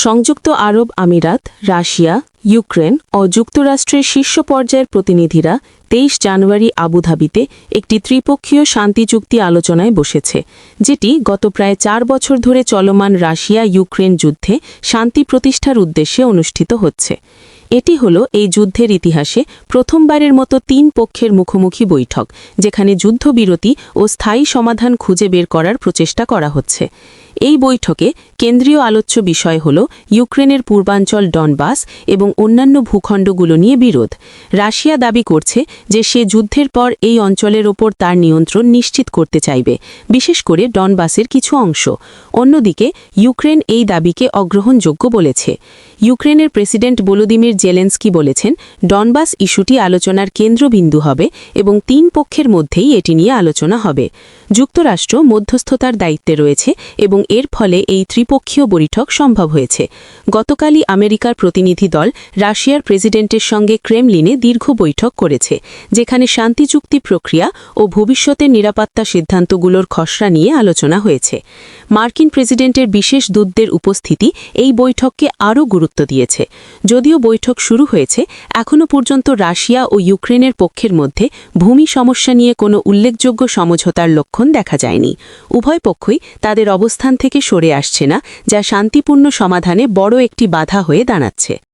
সংযুক্ত আরব আমিরাত, Russia, Ukraine ও যুক্তরাষ্ট্রের শীর্ষ পর্যায়ের প্রতিনিধিরা তেইশ জানুয়ারি আবুধাবিতে একটি ত্রিপক্ষীয় শান্তি চুক্তি আলোচনায় বসেছে, যেটি গত প্রায় চার বছর ধরে চলমান রাশিয়া ইউক্রেন যুদ্ধে শান্তি প্রতিষ্ঠার উদ্দেশ্যে অনুষ্ঠিত হচ্ছে। এটি হল এই যুদ্ধের ইতিহাসে প্রথমবারের মতো তিন পক্ষের মুখোমুখি বৈঠক, যেখানে যুদ্ধবিরতি ও স্থায়ী সমাধান খুঁজে বের করার প্রচেষ্টা করা হচ্ছে। এই বৈঠকে কেন্দ্রীয় আলোচ্য বিষয় হল ইউক্রেনের পূর্বাঞ্চল ডনবাস এবং অন্যান্য ভূখণ্ডগুলো নিয়ে বিরোধ। রাশিয়া দাবি করছে যে সে যুদ্ধের পর এই অঞ্চলের ওপর তার নিয়ন্ত্রণ নিশ্চিত করতে চাইবে, বিশেষ করে ডনবাসের কিছু অংশ। অন্যদিকে, ইউক্রেন এই দাবিকে অগ্রহণযোগ্য বলেছে। ইউক্রেনের প্রেসিডেন্ট ভলোদিমির জেলেন্সকি বলেছেন, ডনবাস ইস্যুটি আলোচনার কেন্দ্রবিন্দু হবে এবং তিন পক্ষের মধ্যেই এটি নিয়ে আলোচনা হবে। যুক্তরাষ্ট্র মধ্যস্থতার দায়িত্বে রয়েছে এবং এর ফলে এই ত্রিপক্ষীয় বৈঠক সম্ভব হয়েছে। গতকালই আমেরিকার প্রতিনিধি দল রাশিয়ার প্রেসিডেন্টের সঙ্গে ক্রেমলিনে দীর্ঘ বৈঠক করেছে, যেখানে শান্তি চুক্তি প্রক্রিয়া ও ভবিষ্যতের নিরাপত্তা সিদ্ধান্তগুলোর খসড়া নিয়ে আলোচনা হয়েছে। মার্কিন প্রেসিডেন্টের বিশেষ দূতদের উপস্থিতি এই বৈঠককে আরও গুরুত্ব দিয়েছে। যদিও বৈঠক শুরু হয়েছে, এখনও পর্যন্ত রাশিয়া ও ইউক্রেনের পক্ষের মধ্যে ভূমি সমস্যা নিয়ে কোনো উল্লেখযোগ্য সমঝোতার লক্ষণ দেখা যায়নি। উভয় পক্ষই তাদের অবস্থান থেকে সরে আসছে না যা শান্তিপূর্ণ সমাধানে বড় একটি বাধা হয়ে দাঁড়াচ্ছে।